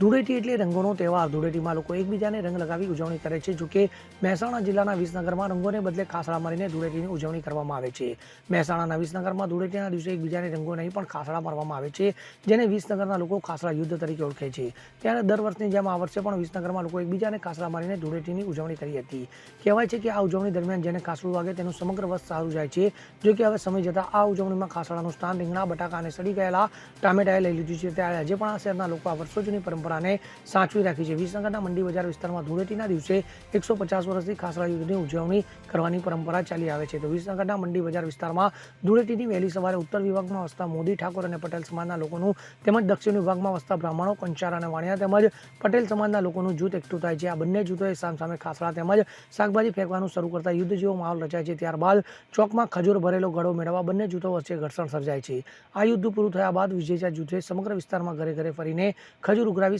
ધૂળેટી એટલે રંગોનો તહેવાર. ધૂળેટીમાં લોકો એકબીજાને રંગ લગાવી ઉજવણી કરે છે. જોકે મહેસાણા જિલ્લાના વિસનગરમાં રંગોને બદલે ખાસડા મારીને ધૂળેટીની ઉજવણી કરવામાં આવે છે. મહેસાણાના વિસનગરમાં ધૂળેટીના દિવસે એકબીજાને રંગો નહીં, પણ ખાસડા મારવામાં આવે છે, જેને વિસનગરના લોકો ખાસડા યુદ્ધ તરીકે ઓળખે છે. ત્યારે દર વર્ષની જેમ આ વર્ષે પણ વિસનગરમાં લોકો એકબીજાને ખાસડા મારીને ધૂળેટીની ઉજવણી કરી હતી. કહેવાય છે કે આ ઉજવણી દરમિયાન જેને ખાસડું વાગે તેનું સમગ્ર વર્ષ સારું જાય છે. જો કે હવે સમય જતાં આ ઉજવણીમાં ખાસડાનું સ્થાન રીંગણા, બટાકા અને સડી ગયેલા ટામેટાએ લઈ લીધું છે. ત્યારે આજે પણ આ શહેરના લોકો આ વર્ષો જૂની પરંપરાને સાચવી રાખી છે. વિસનગરના મંડી બજાર વિસ્તારમાં ધૂળેટીના દિવસે એકસો પચાસ વર્ષથી ખાસરા યુદ્ધની ઉજવણી કરવાની પરંપરા ચાલી આવે છે. તો વિસનગરના મંડી બજાર વિસ્તારમાં ધૂળેટીની વહેલી સવારે ઉત્તર વિભાગમાં વસતા મોદી ઠાકોર અને પટેલ સમાજના લોકોનું તેમજ દક્ષિણ વિભાગમાં વસતા બ્રાહ્મણો કંચાર અને વાણિયા તેમજ પટેલ સમાજના લોકોનું જૂથ એકઠું થાય છે. આ બંને જૂથોએ સામસામે ખાસરા તેમજ શાકભાજી ફેંકવાનું શરૂ કરતા યુદ્ધ જેવો માહોલ રચાય છે. ત્યારબાદ ચોકમાં ખજૂર ભરેલો ગળો મેળવવા બંને જૂથો વચ્ચે ઘર્ષણ સર્જાય છે. આ યુદ્ધ પૂરું થયા બાદ વિજેતા જૂથે સમગ્ર વિસ્તારમાં ઘરે ઘરે ફરીને ખજૂર ઉઘરાવી